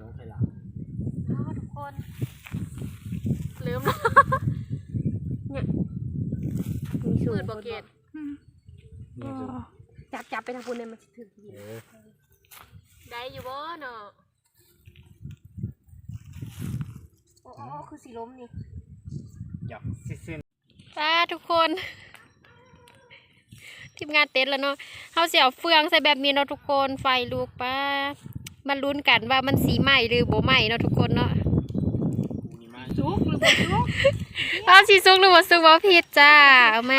น้องไทยหลังอ้าวทุกคน ลืมแล้วเนี่ยมืดบ่เกตเนี่ยคือจับจับไปทางคุณเนี่ยมันสิถึงทีเออได้อยู่บ่เนาะโอ้โอ้คือสีล้มนี่หยอกซิ้นป้าทุกคน ทีมงานเต้นแล้วเนาะเฮาสิเอาเฟืองใส่แบบนี้เนาะทุกคนไฟลุกป้า มันลุ้นกันว่ามันสีไหม้หรือบ่ไหม้เนาะทุกคนเนาะกูนี่มาจุกหรือบ่จุกป้าสีสุกหรือบ่สุกบ่ผิดจ้าเอาไหม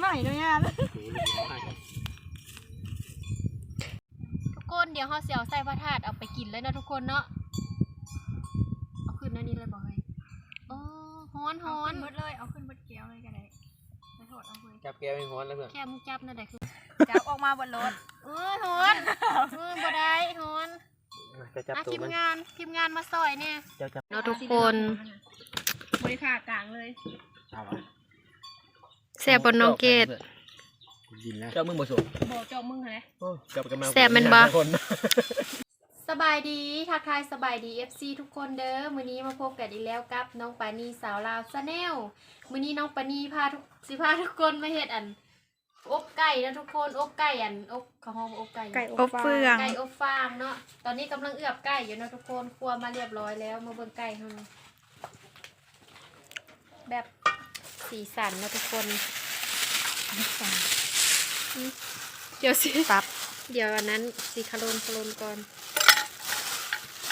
ใหม่เนาะย่ากูเลยมาทุกคนเดี๋ยวเฮาสิเอาใส่พระธาตุเอาไปกินเลยเนาะทุกคนเนาะเอาขึ้นอันนี้เลยบ่เฮ้ยโอ้ฮ้อนเอาฮ้อขึ้นนหมดเลยเอาขึ้นหมดแก้วเลยก็ได้ไปโทษเอาเลยจับแก้วให้ฮ้อนแล้วเพื่อนแค่มึงจับนั่นแหละคือจับออกมาบนรถเออฮ้อนเออบ่ได้ฮ้อน จะจับอะตัวทีมมันงานทีมงานมาซอยเนี่ยเจ้าจับเนาะทุกคนบริขากลางเลยเอาวะแซ่บบนน้องเกด กูยินแล้วเจ้ามึงบ่สุกโบเจามึงเหรอโอ้เจ้าไปกำลังแซ่บแม่นบ่ คนสบายดีทักทายสบายดี FC ทุกคนเด้อมื้อนี้มาพบกันอีกแล้วกับน้องปานีสาวลาวซะแนลมื้อนี้น้องปานีพาทุกสิพาทุกคนมาเฮ็ดอัน อบไก่นะทุกคนอบไก่อันอบข้าวหอมอบไก่ไก่อบเฟือง ไก่อบฟางเนาะตอนนี้กำลังเอือบไก่อยู่เนาะทุกคนครัวมาเรียบร้อยแล้วมาเบิ่งไก่เฮาเนาะแบบสีสันเนาะทุกคนอืมเดี๋ยวสิตับ เดี๋ยวอันนั้นสีคาโรนคาโรนก่อน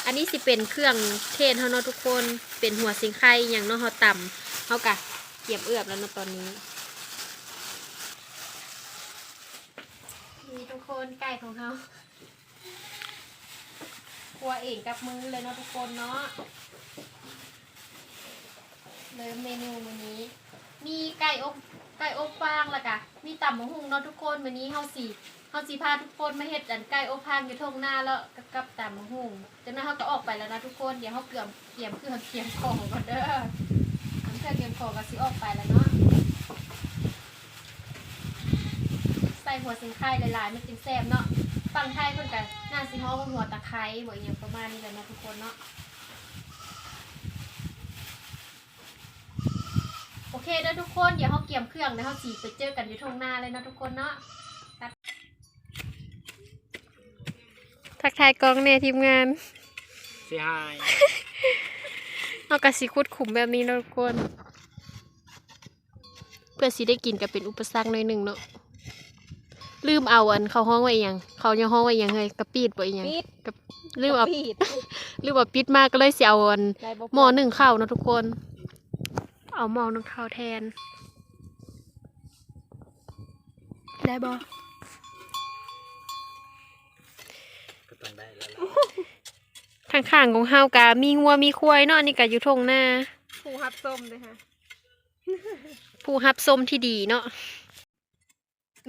อันนี้สิเป็นเครื่องเทศเขาเนาะทุกคนเป็นหัวสิงไข่อหย่างเนาะเขาต่ำเขากะเกียบเอือบแล้วเนาะตอนนี้ นี่ทุกคนไก่ของเขาครัวเองกับมือเลยเนาะทุกคนเนาะเริ่มเมนูมื้อนี้ มีไก่อบไก่อบฟางละกะมีตำมะฮุงเนาะทุกคนมื้อนี้เฮาสิเฮาสิพาทุกคนมาเฮ็ดอันไก่อบฟางอยู่ทงหน้าแล้วกับกับตำมะฮุงจากนั้นเฮาก็ออกไปแล้วนะทุกคนเดี๋ยวเฮาเกือมเตรียมเครื่องเตรียมของก่อนเด้อเครื่องเตรียมของก็สิออกไปแล้วเนาะใส่ หัวสิงไข่หลายๆมันจึงแซ่บเนาะฝั่งไทยเพิ่นก็น่าสิฮ้อว่าหัวตะไคร้บ่อหยังประมาณนี้แหละเนาะทุกคนเนาะโอเคเด้อทุกคนเดี๋ยวเขาเกี่ยมเครื่องแล้วเขาสีไปเจอกันอยู่ทงหน้าเลยเนาะทุกคนเนาะทักทายกองเนี่ยทีมงานเสียหายเอากระสีคุดขุมแบบนี้เนาะทุกคน เพื่อสีได้กินก็เป็นอุปสรรคหน่อยหนึ่งเนาะ ลืมเอาอันเขาห้องไว้อหยัง เขายังห้องไว้อหยังเฮ้ยกระปีดไว้อหยังปิดกับลืมเอาปิดลืมเอาปิดมากก็เลยเสียเอาอันได้บ่หม้อหนึ่งข้าวเนาะทุกคน เอาหม้อหนึ่งข้าวแทน ได้บ่ก็ต้องได้แล้วล่ะข้างๆของเฮากะมีงัวมีควายเนาะอันนี่กะอยู่ทงหน้า ผูฮับส้มเลยค่ะ ผู้รับส้มที่ดีเนาะ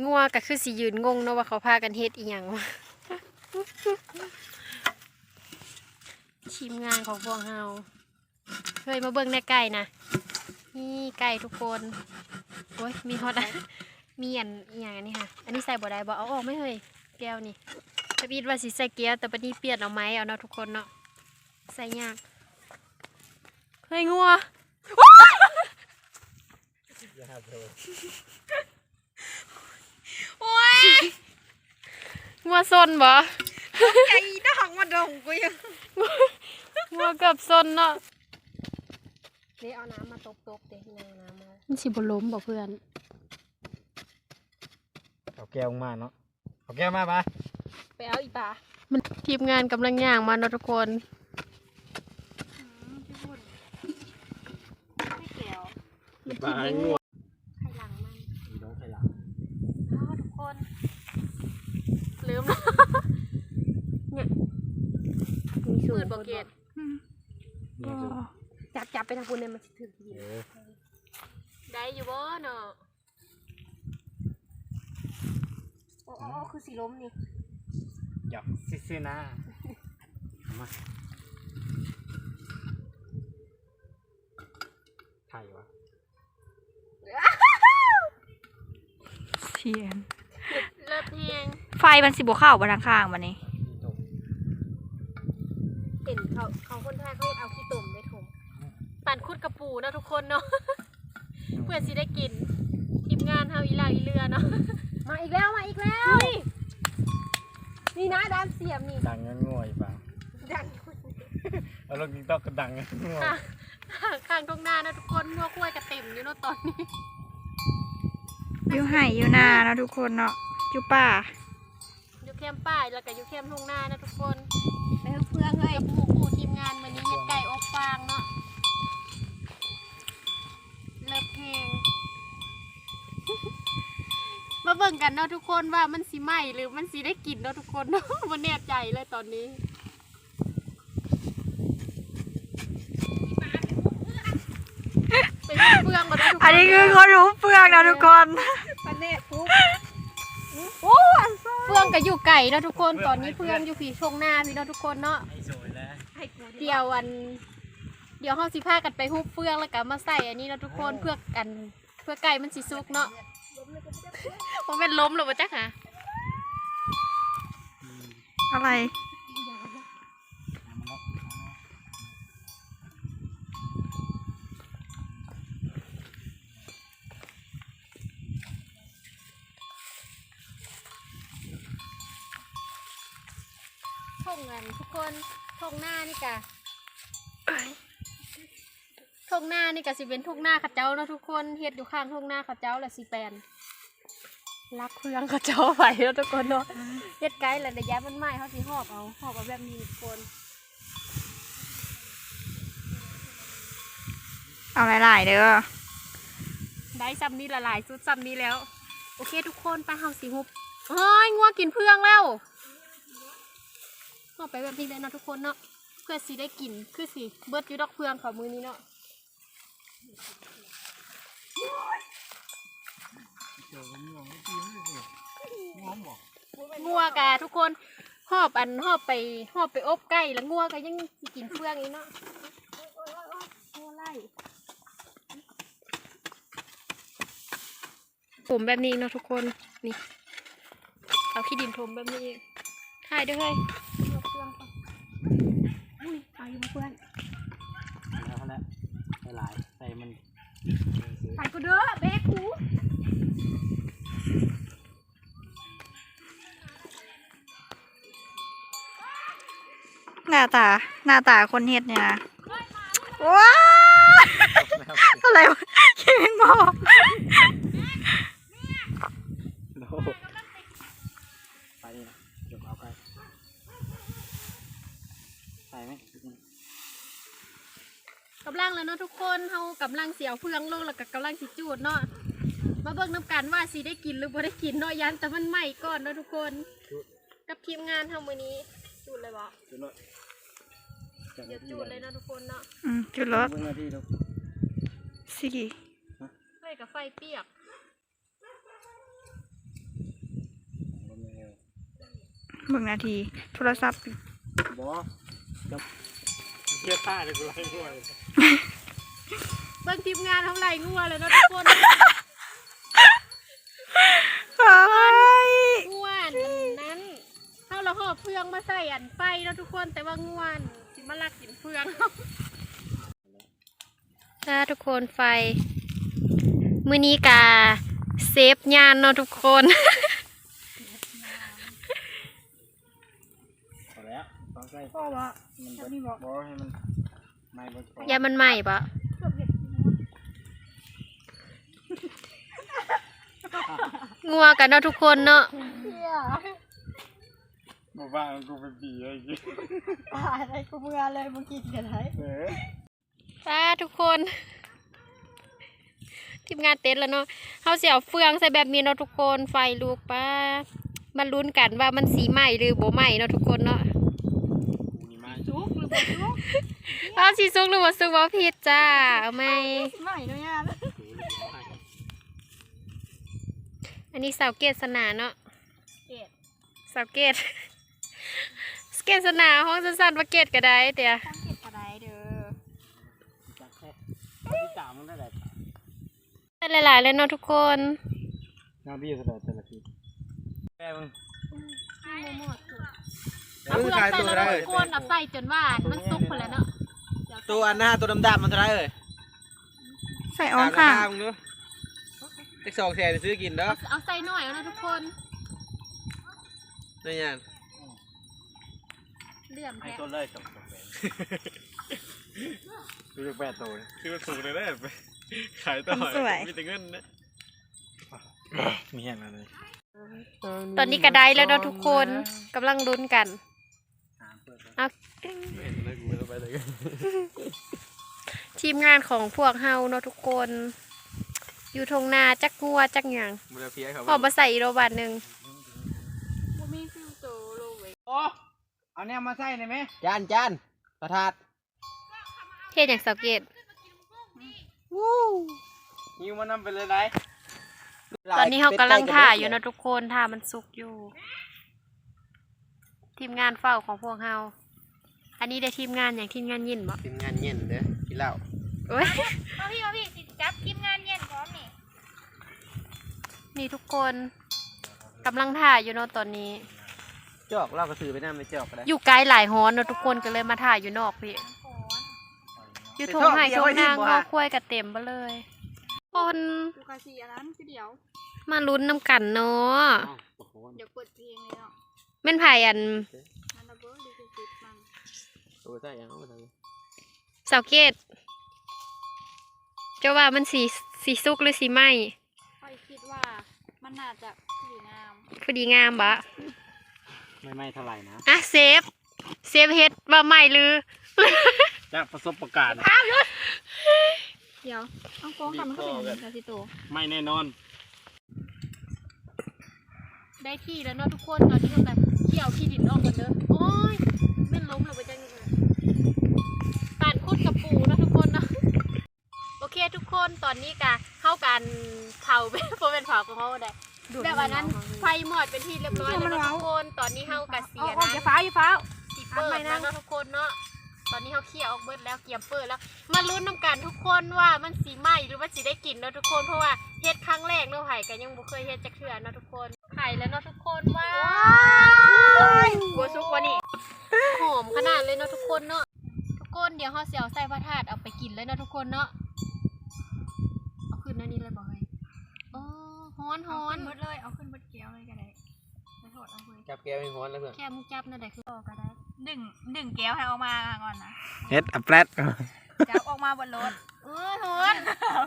งัวก็คือสิยืนงงเนาะว่าเขาพากันเฮ็ดอีหยังวะทีมงานของพวกเฮาเฮ้ยมาเบิ่งในไก่นะนี่ไก่ทุกคนโอ้ยมีฮอตอะมีอันอีหยังอันนี้ค่ะ อันนี้ใส่บ่ได้บ่เอาออกไหม่เฮ้ยแก้วนี่ถ้าพีดว่าสิใส่เกียร์แต่ปดนี้เปลี่ยนเอาไหมเอาเนาะทุกคนเนาะใส่ยากเฮ้ยงัว อย่าหาเธอ โอ้ย งัวซนบ่ใจดอกมาดงกูยังงัวเกือบซนเนาะนี่เอาน้ำมาตบๆเด็กนี่เอาน้ำมามันสิบ่ล้มบ่เพื่อนเอาแก้วมาเนาะเอาแก้วมาปะไปเอาอีปลามันทีมงานกำลังย่างมาเนาะทุกคนไม่เกี่ยวมันปลากินงัว ไข่หลังมัน น้องไทยหลัง อ้าวทุกคนลืมแล้วเนี่ย มืดบ่เกตเนี่ยคือจับจับไปทางคุณเนี่ยมันสิถึงทีเออได้อยู่บ่เนาะโอ้โอ้คือสีล้มนี่หยอกซิ้นๆนะมาถ่ายวะเชียน เลิศแฮงไฟมันสิบ่เข้าบ่ทางข้างบัดนี้นี่ตรง เห็นเขาเขาคนไทยเขาเอาขี้ตุ่มไปถมปั่นคุดกระปูเนาะทุกคนเนาะเพื่อสิได้กินทีมงานเฮาอีหลาอีเรือเนาะมาอีกแล้วมาอีกแล้วนี่นะดามเสียมนี่ดังงั้นง่วยเปล่าดังแล้วลงติ๊กต็อกก็ดังงั้นง่วยค่ะข้างตรงหน้านะทุกคนงัวควายกระเต็มอยู่เนาะตอนนี้อยู่ไห่อยู่นาเนาะทุกคนเนาะอยู่ป่าอยู่แคมป์ป้ายแล้วก็อยู่แคมป์ทุ่งนานะทุกคนไป เพื่อนเลยกับหมู่คู่ทีมงานวันนี้เฮ็ดไก่อบฟางเนาะเลิฟเพลงมาเบิ่งกันเนาะทุกคนว่ามันสิไหมหรือมันสิได้กินเนาะทุกคนเนาะมันแน่ใจเลยตอนนี้ เป็นเฟืองก่อนนะทุกคนอันนี้คือคนรู้เปลือกนะทุกคน ปันเน่ฟุก โอ้อันเฟื องกับอยู่ไก่เนาะทุกคนตอนนี้เฟืองอยู่ผีชงหน้าพี่เนาะทุกคนเนาะไอ้สวยแล้วให้กูเดี๋ยวอัน เดี๋ยวเฮาสิพากันไปฮุบเฟืองแล้วก็มาใส่อันนี้เนาะทุกคนเพื่อกันเพื่อไก่มันสิสุกเนาะมันเป็นล้มหรือเปล่าจ๊ะค่ะอะไร ทงกันทุกคนทงหน้านี่กะทงหน้านี่กะสิเป็นทงหน้าเข้าเจ้าเนาะทุกคนเฮ็ดอยู่ข้างทงหน้าเข้าเจ้าแหละสิแปลนรักเฟืองเข้าเจ้าไปเนาะทุกคนเนาะเฮ็ดไกลแล้วเดี๋ยวย้ายมันไหม้เขาสิหอบเอาหอบเอาแบบนี้ทุกคน เอาหลายๆเด้อได้ซ้ำนี้ละลายสุดซ้ำนี้แล้ว โอเคทุกคนไปเฮาสิฮุบโอ้ยงัวกินเพื่องแล้ว เอไปแบบนี้เลยเนาะทุกคนเนาะเพื่อสิได้กินคือสิเบิดยูดอกเพื่องของมือนี้เนาะงัวกะทุกคนหอบอันหอบไปหอบไปอบไก่แล้วงัวก็ยังกินเพื่องอีกเนาะงัวไล่ผมแบบนี้เนาะทุกคนนี่เอาขี้ดินถมแบบนี้ถ่ายด้วยเฮ้ยเอาเครื่องก่อนอุ้ย เอาอยู่มาเพื่อนแล้วแล้วใส่หลายใส่มันถ่ายกูเด้อเบ๊กูหน้าตา หน้าตาคนเฮ็ดเนี่ยนะว้าแล้วอะไรวะคิดเป็นหมอโน้ไปนี่นะเดี๋ยวเอาไปใส่ไหม กำลังแล้วเนาะทุกคนเฮากำลังเสียวเฟืองลงแล้วก็กำลังสิจูดเนาะ มาเบิ่งน้ำกันว่าสิได้กินหรือบ่ได้กินเนาะยันแต่มันไหม้ก่อนเนาะทุกคน กับทีมงานเฮามื้อนี้จูดเลยบ่จุดเลยเดี๋ยวจูดเลยเนาะทุกคนเนาะอืมจุดรถเพิ่งนาทีลูกสิไฟกับไฟเปียกผมไม่เอาเบิ่งนาที โทรศัพท์บอจะเทียบท่าเลยกูไล่ง่วย เบิ่งทีมงานเท่าไหร่งัวเลยเนาะทุกคนเฮ้ยง่วนอันนั้นเท่าเราหอบเฟืองมาใส่อันไฟเนาะทุกคนแต่ว่าง่วนสิมาลักกินเฟืองถ้าทุกคนไฟมือนี้กาเซฟยานเนาะทุกคนพอแล้วต้องใส่พ่อวะมันเบิดบอให้มัน ไม่เบิดพอยามันใหม่ปะงัวกันเนาะทุกคนเนาะบอกว่ากูเป็นปีอะไรอย่างงี้อะไรกูเมื่อเลยมึงกินกันไหนเออป้าทุกคน ทีมงานเต้นแล้วเนาะเขาเสียวเฟืองใส่แบบนี้เนาะทุกคนไฟลูกป้ามันลุ้นกันว่ามันสีใหม่หรือโบใหม่เนาะทุกคนเนาะ กูนี่มา ซุกหรือบ่ซุก เอาสีสุกหรือว่าสุกว่าผิดจ้าเอาไหมใหม่เนาะย่ากูเลยบอกให้อันนี้สาวเกตสนาเนาะเอ็ดสาวเกตเกตสนาห้องสั้นๆว่าเกตก็ได้เดี๋ยวตั้งเก็บอะไรเด้อจักแค่ที่สามมันได้แหละได้หลายๆเลยเนาะทุกคนงานพี่เสด็จแต่ละทีแม่มึงนี่โมโมดคือ เอาเพื่อนใส่แล้วเราโกนเอาใส่จนว่ามันสุกหมดแล้วเนาะตัวอันหน้าตัวดำๆมันเท่าไหรเอ่ยใส่อ้อมค่ะตามราคามึงดูเล็กสองแสนซื้อกินเด้อเอาเอาใส่หน่อยเอานะทุกคนนี่ยังเลื่อมให้แท้ต้นเลยจบจบเลยซื้อแปดตัวเลยซื้อถูกเลยได้ไปขายต่อสวยมีแต่เงินนะมีอย่างนั้นเลยตอนนี้กระไดแล้วเนาะทุกคนกำลังลุ้นกันเอาไม่เห็น เลยกูไม่ต้องไปเลยทีมงานของพวกเฮาเนาะทุกคน อยู่ทงนาจักงัวจักหยังมูลเพียเขาพอมาใส่อีกโรบาทหนึ่งโอ้เอาเนี่ยมาใส่หน่อยไหมจานจานประทาดเทียนอย่างสังเกตหิวมันนำไปเลยไหนตอนนี้เขากำลังถ่ายอยู่เนาะทุกคนถ่ามันสุกอยู่ ทีมงานเฝ้าของพวกเฮา อันนี้ได้ทีมงานอย่างทีมงานยินบ่ทีมงานเย็นเด้อกินเหล้าเอ้ยเอาพี่เอาพี่สิจับทีมงานเย็นพร้อมนี่นี่ทุกคนกำลังถ่ายอยู่เนาะตอนนี้ จอกเหล้ากระสือไปน้ำไม่จอกก็ได้อยู่ไกลหลายฮอนเนาะทุกคนก็เลยมาถ่ายอยู่นอกพี่อยู่ทงไห่ทงนางงอคุ้ยกับเต็มไปเลยคนดูกาสีอันนั้นคือเดี๋ยวมาลุ้นน้ำกันเนาะ อ้าวโอ้โหเดี๋ยวเปิดเพลงเลยเนาะแม่นไผ่อัน นั่นระเบิดดูสิมัน ตัวใส่ยังเอาไปเลยเสาเกตเจ้าว่ามันสีสีสุกหรือสีไหมค่อยคิดว่ามันน่าจะสวยงามพอดีงามบะไม่ไม่เท่าไหร่นะอะเซฟ เซฟเฮ็ดว่าไหมหรือ จากประสบการณ์เดี๋ยวเอาโค้งทำมันก็เป็นอย่างนี้ค่ะสิโตไม่แน่นอน ได้ที่แล้วเนาะทุกคนตอนนี้เราแบบเขี่ยวที่ดินออกหมดเลยโอ้ยแม่นล้มเลยไปจัง คทุกคนตอนนี้กะเข้ากันเผาเป็นโฟเป็นเผาของเขาได้แบบอันนั้นไฟหมอดเป็นที่เรียบร้อยแล้วเนาะทุกคนตอนนี้เข้ากะเสียเอานะอย่าฟ้าวอย่าฟ้าวสิเปิดแล้วเนาะทุกคนเนาะตอนนี้เขาเคี่ยวออกเบิดแล้วเกียมเปิดแล้วมาลุ้นน้ำกันทุกคนว่ามันสีไหมหรือว่าสีได้กลิ่นเนาะทุกคนเพราะว่าเฮ็ดครั้งแรกเนาะไผ่กันยังบ่เคยเฮ็ดจักเทื่อเนาะทุกคนไข่แล้วเนาะทุกคนว้าวบัวซุกวะนี่หอมขนาดเลยเนาะทุกคนเนาะทุกคนเดี๋ยวเขาเสียวใส่พระธาตุเอาไปกินเลยเนาะทุกคนเนาะเอาขึ้นอันนี้เลยบอกเลยโอ้ ฮ้อนฮ้อนหมดเลยเอาขึ้นบดเกียวเลยก็ได้ไปโทษเอาเลยจับแก้วให้ฮ้อนแล้วเพื่อนแค่มึงจับนั่นแหละคือออกก็ได้ดึงดึงแก้วให้ออกมาก่อนนะเฮ็ดอัปแรดจับออกมาบนรถเออฮ้อน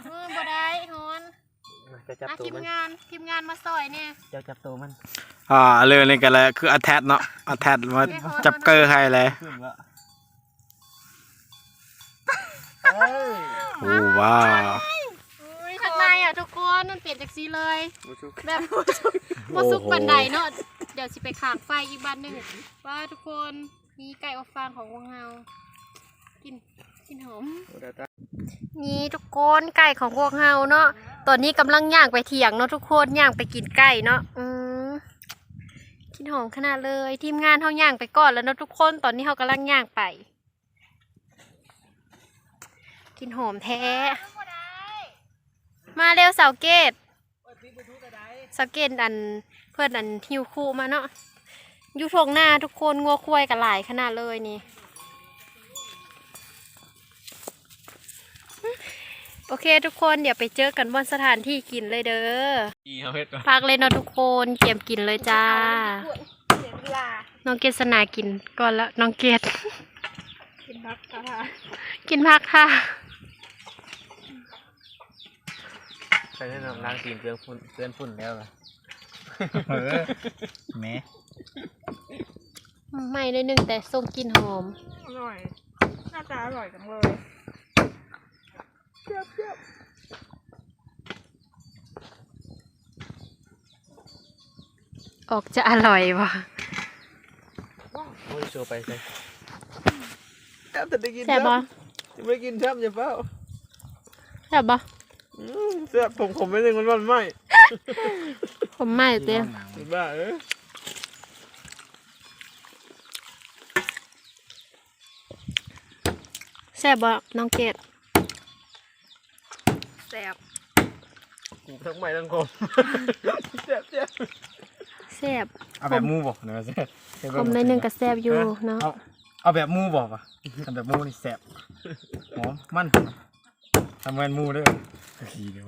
เออบ่ได้ฮ้อนจะจับอะตัวทีมมันงานทีมงานมาซอยเนี่ยเจ้าจับตัวมันอ่าเรื่องนี้กันเลยคือ attach เนาะ attach มาจับเกอร์ให้เลยขึ้นแล้วโอ้ว้าวข้างใน อะทุกคนมันเปลี่ยนจากสีเลยมูชุกแบบโมซุกบันไดเนาะเดี๋ยวสิไปขางไฟอีกบ้านหนึ่งว่าทุกคนมีไก่อบฟางของวงเฮากินกินหอมนี่ทุกคนไก่ของพวกเฮาเนาะ ตอนนี้กำลังย่างไปเถียงเนาะทุกคนย่างไปกินไก่เนาะอืมกินหอมขนาดเลย ทีมงานเฮาย่างไปก่อนแล้วเนาะทุกคน ตอนนี้เฮากำลังย่างไป กินหอมแท้ มาเร็วเสาเกตเสาเกตอันเพื่อนอันฮิวคูมาเนาะอยู่ทงหน้าทุกคนงัวควายกันหลายขนาดเลยนี่โอเคทุกคนเดี๋ยวไปเจอกันบนสถานที่กินเลยเด้ออีเขาเฮ็ดก่อนพักเลยเนาะทุกคนเตรียมกินเลยจ้าเสียเวลาน้องเกษนากินก่อนละน้องเกดกินพักค่ะ กินพักค่ะ ใครแนะนำล้างตีนเกลือฝุ่นเกลือนฝุ่นแล้วเหรอเออแหมไม่เลยหนึ่งแต่ส้มกลินหอม อร่อยหน้าตาอร่อยจังเลยออกจะอร่อยว่ะโอ้ยโชว์ไปเลยครับแต่ได้กินแซ่บบ่จะไม่กินช้ำอย่าเฝ้า แซ่บบ่ อืมแซ่บผมผมไม่ได้คนวันไม่ผมไม่เต้บ้าเอ้ยแซ่บบ่น้องเกดแซ่บกูทั้งใหม่ทั้งคมแซ่บแซ่บแซ่บเอาแบบหมูบอกเนาะแซ่บผมในหนึ่งก็แซ่บอยู่เนาะเอาเอาแบบหมูบอกอะทำแบบหมูนี่แซ่บหอมมัน ทำแมนหมูเด้อขี้เดี๋ยว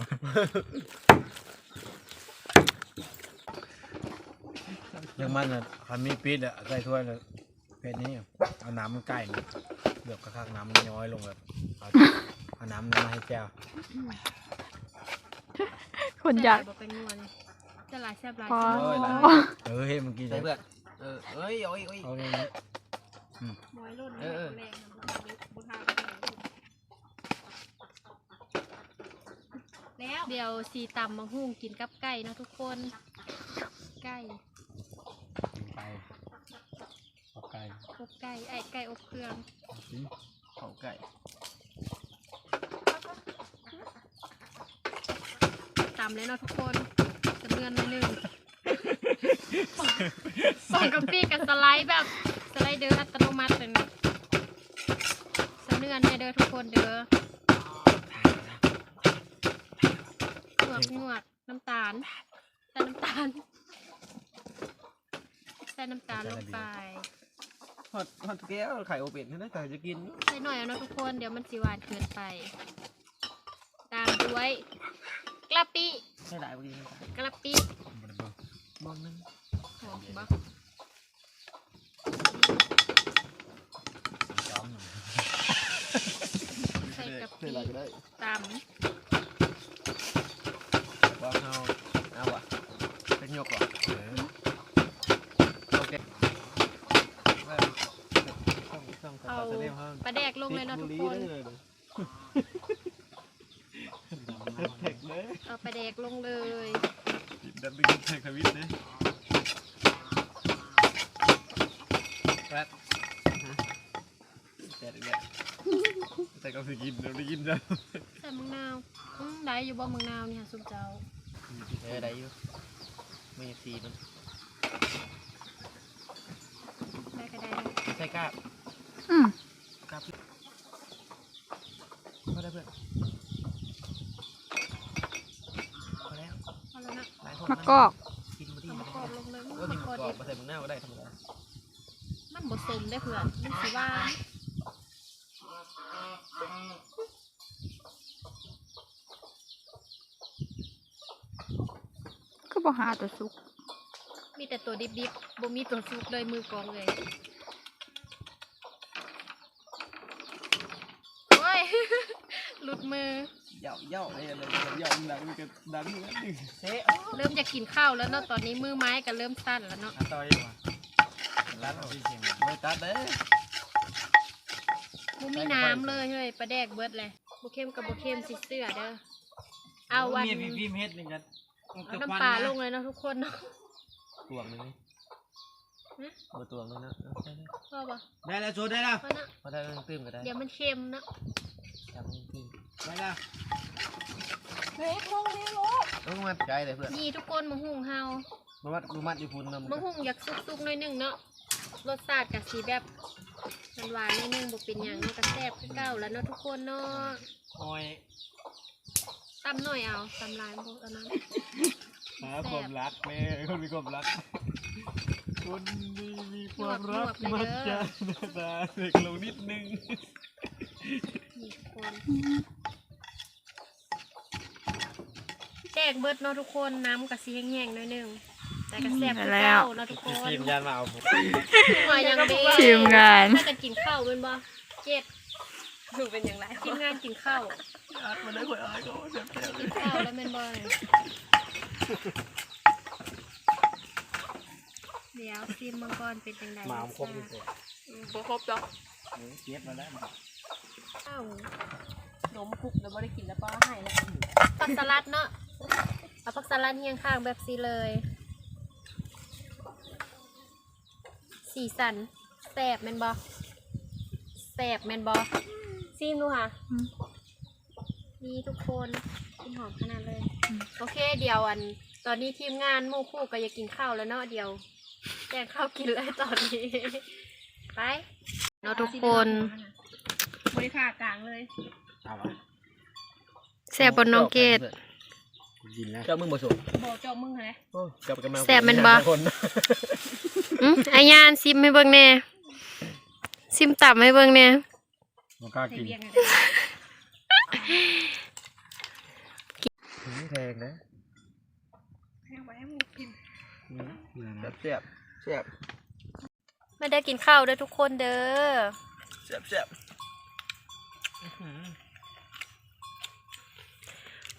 ยังมันอะคันมีปิดอะใส่ถ้วยเลยเพชรนี้เอาน้ำมันใกล้นี่เดือบกระคักน้ำมันย้อยลงแบบเอาเอาน้ำนั้นมาให้แก้วคนอยากบ่เป็นนัวนี่จะหลายแซ่บหลายพอโอ้ยหลายเออเฮ้ยเมื่อกี้ใช่เพื่อนเออเอ้ยโอ้ยโอ้ย เอาเลยนะมอยรุ่นเออเออแรงๆบ่ทา แล้วเดี๋ยวสีตำมะฮุ่งกินกับไก่เนาะทุกคน ไก่ไปเอาไก่อบไก่ไอ้ไก่อบเครื่องเขาไก่ตำเลยเนาะทุกคนจำเนือนหน่อยหนึ่งส่งกับพี่กับสไลด์แบบสไลด์เดอร์อัตโนมัติเลยนะสำเนือนเนี่ยเด้อทุกคนเด้อหงว กหงวกน้ำตาลใส่น้ำตาลใส่น้ำตาลลงไปฮอตฮอตแก้วไข่โอเป็ดนี่นะไก่จะกินใส่หน่อยเอาเนาะทุกคนเดี๋ยวมันสิหวานเกินไป ตามด้วยกะปิให้หลายวันนี้กะปิบ่ได้เบิ่งมองนึงหอมบักจ้อมหน่อยใส่กะปิให้หลายก็ได้ตา มว่าเอาเอาวะเป็นยกเหรอเออโอเคต้องต้องเอาเส้นห้าปลาแดกลงเลยเนาะทุกคนเผ็ดเลยเอาปลาแดกลงเลยดันไปกินไข่ขวิตเลยแป๊ดแป๊ดอีกแล้วแต่ก็สิกินเดี๋ยวได้กินจ้ะ ใส่มังนาวอืมได้อยู่บ่มังนาวเนี่ยซุปเจ้า เออได้อยู่ไม่สีมันได้ก็ได้ใช่กล้าอืมกล้าพี่พอได้เพื่อนพอแล้วเอาแล้วนะหลายคนมะกอกกินมาดีเอามะกอกลงเลยก็มะมีกมะอกกอดิกมาใส่มึงหน้าก็ได้ธรรมดามันบ่สมได้อเพื่อนมันสิหวาน ก็ บ่หาตัวสุก มีแต่ตัวดิบๆบ่มีตัวซุปเลยมือกองเลยโอ้ย หลุดมือ เหย่าเหย่าอะไรอะไรเหย่าดังมันก็ดังเหมือนดึงเซ่เริ่มจะกินข้าวแล้วเนาะตอนนี้มือไม้ก็เริ่มสั้นแล้วเนาะอันต่อยว่ะร้านเอาที่เชียงไม่ตัดเด้บ่มีน้ำเลยเฮ้ยปลาแดกเบิดเลยบ่เข้มกับบ่เข้มสิเสื้อเด้อเอาวันมีพี่เฮ็ดนี่กัน เอาน้ำปลาลงเลยเนาะทุกคนเนาะตวงนึงนี่บ่ตวงนึงนะพอปะได้แล้วโซได้แล้วพอนะพอได้ต้องตื้มก็ได้เดี๋ยวมันเค็มเนาะจับมันตื้มได้แล้วเล็กลงนี่ลูกต้องมัดใจเลยเพื่อนนี่ทุกคนมะฮุ่งเฮามามัดมามัดญี่ปุ่นนะมะฮุ่งอยากสุกๆหน่อยหนึงเนาะรสชาติกับสีแบบหวานๆหน่อยหนึงบ่เป็นหยังเนาะก็แซ่บคือเก่าแล้วเนาะทุกคนเนาะโอ้ย ตำหน่อยเอาตำลายบ่อันนั้นหาความรักแม่คนมีความรัก คนดีมีความรักมักจะหน้าตาเด็กลงนิดนึงนี่ทุกคนแตกเบิดเนาะทุกคนน้ำก็สีแห้งๆหน่อยหนึงแต่ก็แซ่บคือเก่าเนาะทุกคนทีมยานมาเอาผมหัวยังดีทีมงาน ถ้ากันกินข้าวเป็นบ่เจ็ดดูเป็นอย่างไรทีมงานกินข้าว รักมันได้คนอะไรก็เจ็บแก้วกินข้าวแล้วเป็นบ่เนี่ยเดี๋ยวซีมมังกรเป็นจังไดมาเอาครบที่สุดบ่ครบจ้ะเก็บมาแล้วข้าวนมคุกเดี๋ยวไม่ได้กินแล้วป้าให้แล้วผักสลัดเนาะเอาผักสลัดเฮียงข้างแบบซีเลย สีสันแสบแมนบ่แสบแมนบ่ซีมดูค่ะ นี่ทุกคนกินหอมขนาดเลย โอเคเดี๋ยวอัน ตอนนี้ทีมงานหมู่คู่ก็อยากกินข้าวแล้วเนาะเดี๋ยวแจงข้าวกินเลยตอนนี้ ไปเนาะทุกคนบริค่ากลางเลยเอาวะแซ่บบนน้องเกดกินแล้วเจ้ามึงบ่สุกบอกเจ้ามึงเหรอโอ้เจ้ากันมาแซ่บแมันบ่คนอืมอายานซิมให้เบิ่งแหน่ซิมตับให้เบิ่งแหน่มันกล้าใส่กินเบียงกัน แพงนะไว้ให้มึงกินแซ่บแซ่บแซ่บไม่ได้กินข้าวเด้อทุกคนเด้อแซ่บแซ่บ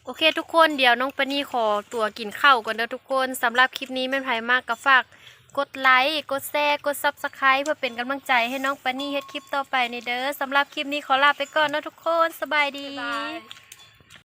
โอเคทุกคนเดี๋ยวน้องปานี่ขอตัวกินข้าวก่อนเด้อทุกคนสำหรับคลิปนี้แม่นไผมากก็ฝากกดไลค์กดแชร์กดซับสไคร b ์เพื่อเป็นกำลังใจให้น้องปานี่เฮ็ดคลิปต่อไปในเด้อสำหรับคลิปนี้ขอลาไปก่อนเนาะทุกคนสบายดีบาย